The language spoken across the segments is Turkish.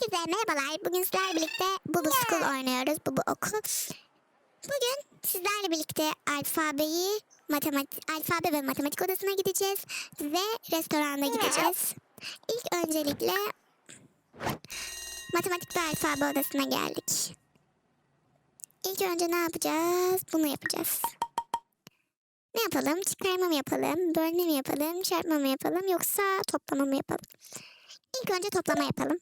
Herkese merhabalar. Bugün sizlerle birlikte Bubu School oynuyoruz. Bubu Okul. Bugün sizlerle birlikte alfabeyi, matematik, alfabe ve matematik odasına gideceğiz ve restorana gideceğiz. İlk öncelikle matematik ve alfabe odasına geldik. İlk önce ne yapacağız? Bunu yapacağız. Ne yapalım? Çıkarma mı yapalım? Bölme mi yapalım? Çarpma mı yapalım? Yoksa toplama mı yapalım? İlk önce toplama yapalım.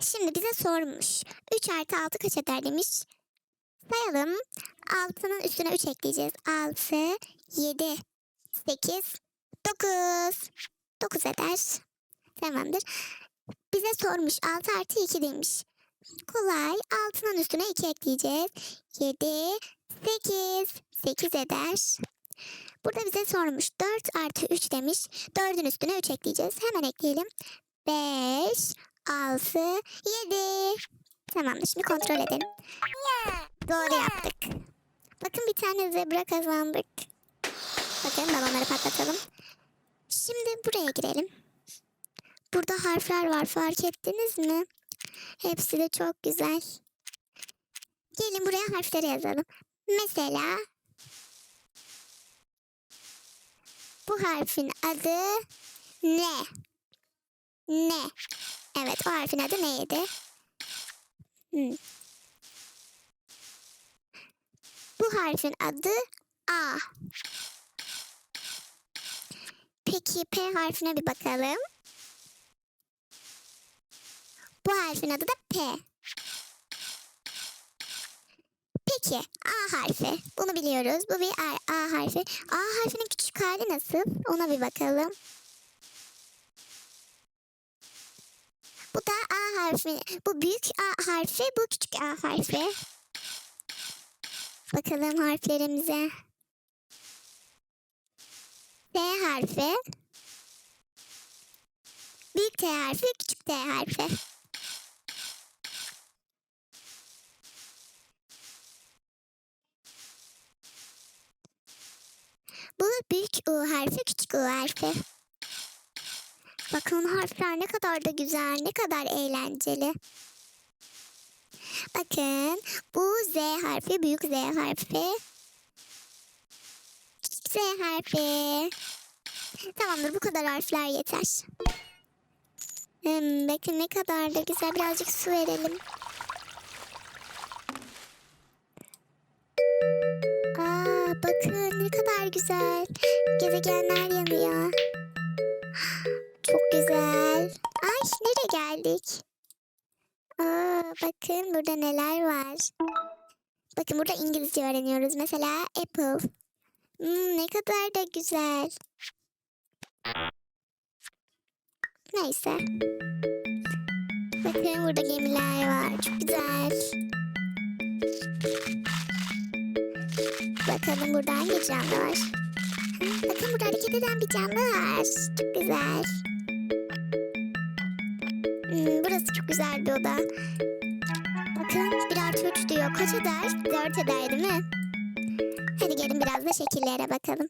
Şimdi bize sormuş. 3 artı 6 kaç eder demiş. Sayalım. 6'nın üstüne 3 ekleyeceğiz. 6, 7, 8, 9. 9 eder. Tamamdır. Bize sormuş. 6 artı 2 demiş. Kolay. 6'nın üstüne 2 ekleyeceğiz. 7, 8. 8 eder. Burada bize sormuş. 4 artı 3 demiş. 4'ün üstüne 3 ekleyeceğiz. Hemen ekleyelim. 5, 6, 7. Tamamdır. Şimdi kontrol edelim. Doğru yaptık. Bakın bir tane zebra kazandık. Bakın balonları patlatalım. Şimdi buraya girelim. Burada harfler var. Fark ettiniz mi? Hepsi de çok güzel. Gelin buraya harfleri yazalım. Mesela bu harfin adı ne? Ne? Evet o harfin adı neydi? Hmm. Bu harfin adı A. Peki P harfine bir bakalım. Bu harfin adı da P. Peki A harfi. Bunu biliyoruz. Bu bir A, A harfi. A harfinin küçük hali nasıl? Ona bir bakalım. Bu da A harfi. Bu büyük A harfi, bu küçük A harfi. Bakalım harflerimize. T harfi. Büyük T harfi, küçük T harfi. Bu büyük U harfi, küçük U harfi. Bakın harfler ne kadar da güzel, ne kadar eğlenceli. Bakın bu Z harfi, büyük Z harfi. Küçük Z harfi. Tamamdır bu kadar harfler yeter. Hmm, bakın ne kadar da güzel. Birazcık su verelim. Bakın burada neler var. Bakın burada İngilizce öğreniyoruz. Mesela apple. Hmm, ne kadar da güzel. Neyse. Bakın burada gemiler var. Çok güzel. Bakalım burada hangi canlı var? Bakın burada hareket eden bir canlı var. Çok güzel. Hmm, burası çok güzel bir oda. Bakın 1 artı 3 diyor. Kaç eder? 4 eder değil mi? Hadi gelin biraz da şekillere bakalım.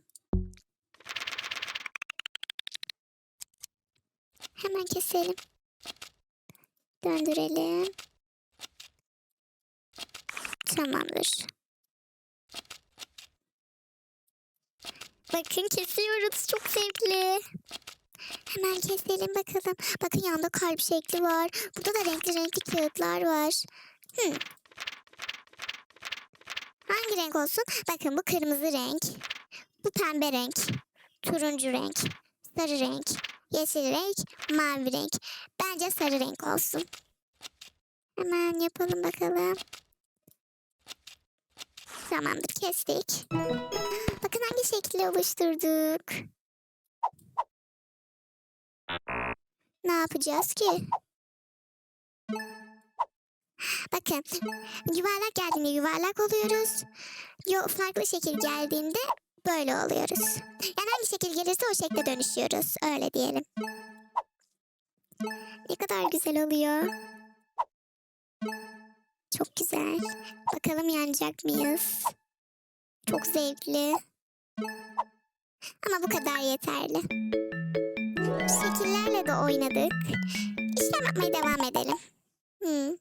Hemen keselim. Döndürelim. Tamamdır. Bakın kesiyoruz. Çok zevkli. Hemen keselim bakalım. Bakın yanında kalp şekli var. Burada da renkli renkli kağıtlar var. Hangi renk olsun? Bakın bu kırmızı renk. Bu pembe renk. Turuncu renk. Sarı renk. Yeşil renk. Mavi renk. Bence sarı renk olsun. Hemen yapalım bakalım. Tamamdır kestik. Bakın hangi şekli oluşturduk. Ne yapacağız ki? Bakın yuvarlak geldiğinde yuvarlak oluyoruz. Yo, farklı şekil geldiğinde böyle oluyoruz. Yani hangi şekil gelirse o şekle dönüşüyoruz. Öyle diyelim. Ne kadar güzel oluyor. Çok güzel. Bakalım yanacak mıyız? Çok zevkli. Ama bu kadar yeterli. Şekillerle de oynadık. İşlem yapmaya devam edelim. Hmm.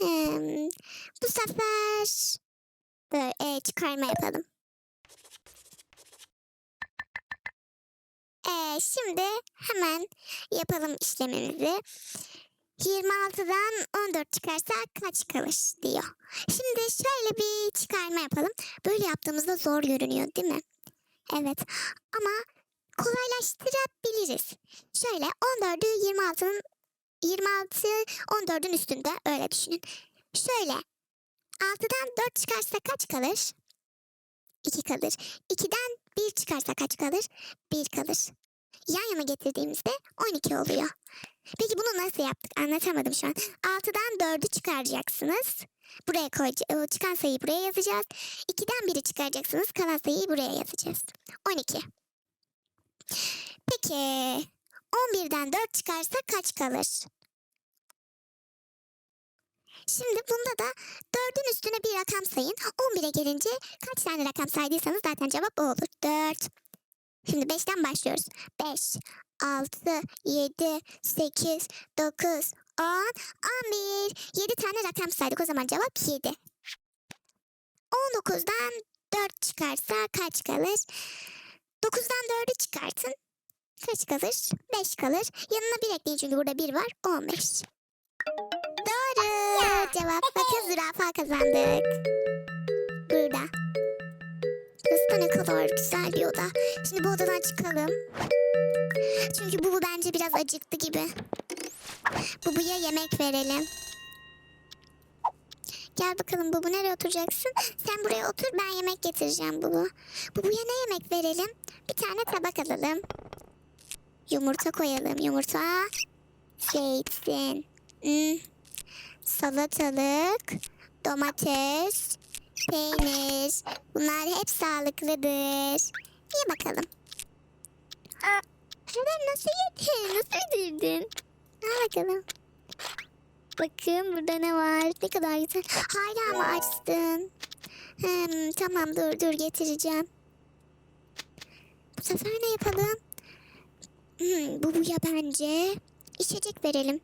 Hmm, Bu sefer böyle çıkarma yapalım. E, şimdi hemen yapalım işlemimizi. 26'dan 14 çıkarsa kaç kalır diyor. Şimdi şöyle bir çıkarma yapalım. Böyle yaptığımızda zor görünüyor değil mi? Evet ama kolaylaştırabiliriz. Şöyle 14'ü 26'nın 26 14'ün üstünde öyle düşünün. Şöyle 6'dan 4 çıkarsa kaç kalır? 2 kalır. 2'den 1 çıkarsa kaç kalır? 1 kalır. Yan yana getirdiğimizde 12 oluyor. Peki bunu nasıl yaptık? Anlatamadım şu an. 6'dan 4'ü çıkaracaksınız. Buraya koyacağız. Çıkan sayıyı buraya yazacağız. 2'den 1'i çıkaracaksınız. Kalan sayıyı buraya yazacağız. 12. Peki 11'den 4 çıkarsa kaç kalır? Şimdi bunda da 4'ün üstüne bir rakam sayın. 11'e gelince kaç tane rakam saydıysanız zaten cevap o olur. 4. Şimdi 5'ten başlıyoruz. 5, 6, 7, 8, 9, 10, 11. 7 tane rakam saydık. O zaman cevap 7. 19'dan 4 çıkarsa kaç kalır? 9'dan 4'ü çıkartın. Kaç kalır? 5 kalır. Yanına 1 ekleyin çünkü burada 1 var. 15. Doğru. Cevap bakın zürafa kazandık. Burada. Da ne kadar güzel bir oda. Şimdi bu odadan çıkalım. Çünkü Bubu bence biraz acıktı gibi. Bubu'ya yemek verelim. Gel bakalım Bubu nereye oturacaksın? Sen buraya otur ben yemek getireceğim Bubu. Bubu'ya ne yemek verelim? Bir tane tabak alalım. Yumurta koyalım. Yumurta. Zeytin. Hmm. Salatalık. Domates. Peynir. Bunlar hep sağlıklıdır. Ye bakalım. Neden nasıl yedin? Nasıl yedirdin? Al bakalım. Bakın burada ne var? Ne kadar güzel. Hala mı açtın? Hmm, tamam dur dur getireceğim. Bu sefer ne yapalım? Hmm, bu buya bence içecek verelim.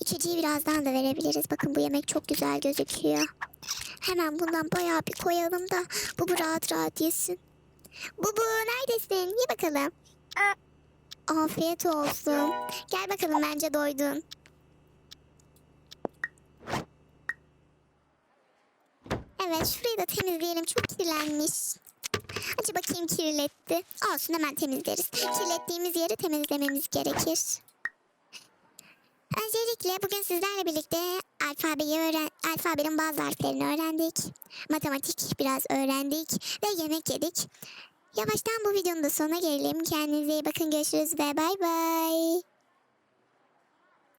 İçeceği birazdan da verebiliriz. Bakın bu yemek çok güzel gözüküyor. Hemen bundan bayağı bir koyalım da bu bu rahat rahat yesin. Bubu neredesin? Ye bakalım. Afiyet olsun. Gel bakalım bence doydun. Evet şurayı da temizleyelim. Çok kirlenmiş. Acı bakayım kirletti. Olsun hemen temizleriz. Kirlettiğimiz yeri temizlememiz gerekir. Bugün sizlerle birlikte alfabeyi öğren alfabenin bazı harflerini öğrendik. Matematik biraz öğrendik ve yemek yedik. Yavaştan bu videonun da sonuna gelelim. Kendinize iyi bakın. Görüşürüz ve bay bay.